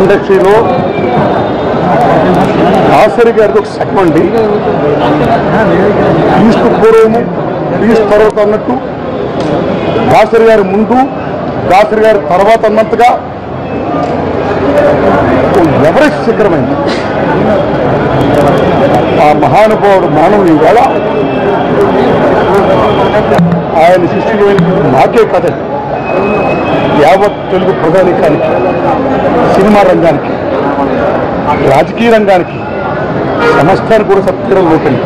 ఇండస్ట్రీలో దాసరి గారిది ఒక శకం అండి. క్రీస్తు పూర్వము క్రీస్తు తర్వాత అన్నట్టు. దాసరి గారి ముందు దాసరి గారి తర్వాత అన్నంతగా ఎవరెస్ట్ శిఖరమైంది ఆ మహానుభావుడు మానవుని వేళ ఆయన సృష్టికి నాకే కథ యావత్ తెలుగు ప్రజానికానికి సినిమా రంగానికి రాజకీయ రంగానికి సమస్తానికి కూడా సత్కరం లోపండి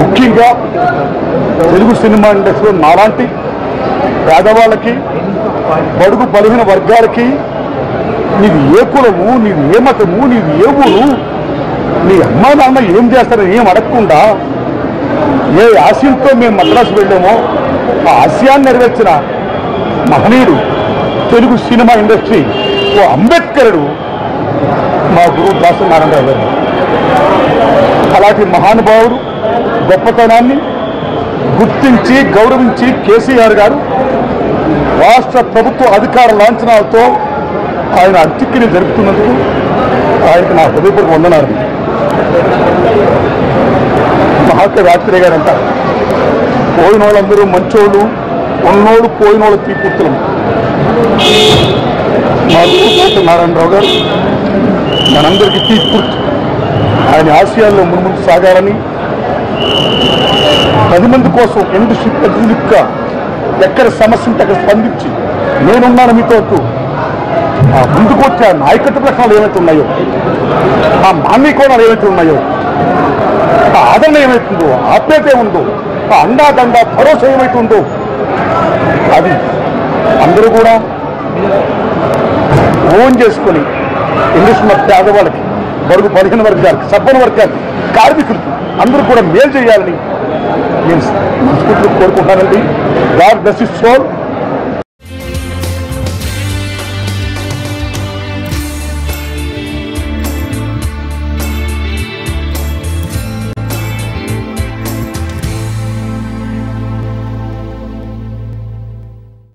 ముఖ్యంగా తెలుగు సినిమా ఇండస్ట్రీలో నాలాంటి పేదవాళ్ళకి బడుగు బలహీన వర్గాలకి నీది ఏ కులము నీది ఏ మతము నీది ఏ ఊరు నీ అమ్మా నాన్న ఏం చేస్తారని ఏం అడగకుండా ఏ ఆశయంతో మేము మద్రాసు వెళ్ళామో ఆ ఆశయాన్ని నెరవేర్చిన మహనీయుడు తెలుగు సినిమా ఇండస్ట్రీ ఓ అంబేద్కరుడు మా గురువు దాసు నారాయణరావు గారు. అలాంటి మహానుభావుడు గొప్పతనాన్ని గుర్తించి గౌరవించి కేసీఆర్ గారు రాష్ట్ర ప్రభుత్వ అధికార లాంఛనాలతో ఆయన అంత్యక్రియ జరుపుతున్నందుకు ఆయనకు నా హృదయపూర్వక వందనాలు. మహాకవి ఆత్రేయ గారు అంటారు పోయిన వాళ్ళందరూ మంచోళ్ళు ఉన్నోళ్ళు పోయిన వాళ్ళు తీపుత్రులు రావు గారు మనందరికీ తీర్పుర్తి ఆయన ఆశయాల్లో ముందు సాగాలని పది మంది కోసం ఎండు ప్రతినిధిగా ఎక్కడ సమస్య ఉంటే అక్కడ స్పందించి నేనున్నాను మీతో ఆ ముందుకు వచ్చే నాయకత్వ ప్రశ్నలు ఏమైతే ఉన్నాయో ఆ మాన్యకోణాలు ఏమైతే ఉన్నాయో ఆ ఆదరణ ఏమైతుందో ఆప్యత ఏముందో ఆ అండాదండ భరోసా ఏమైతుందో అది అందరూ కూడా ఓన్ చేసుకొని ఇంగ్లీష్ ఇండస్ట్రీ పేదవాళ్ళకి బరుగు బలహీన వర్గాలకి సబ్బన వర్గాలకి కార్మికులకి అందరూ కూడా మేలు చేయాలని నేను మనస్ఫూర్తిగా కోరుకుంటానండి గాడ్ బ్లెస్ ఇస్ సోల్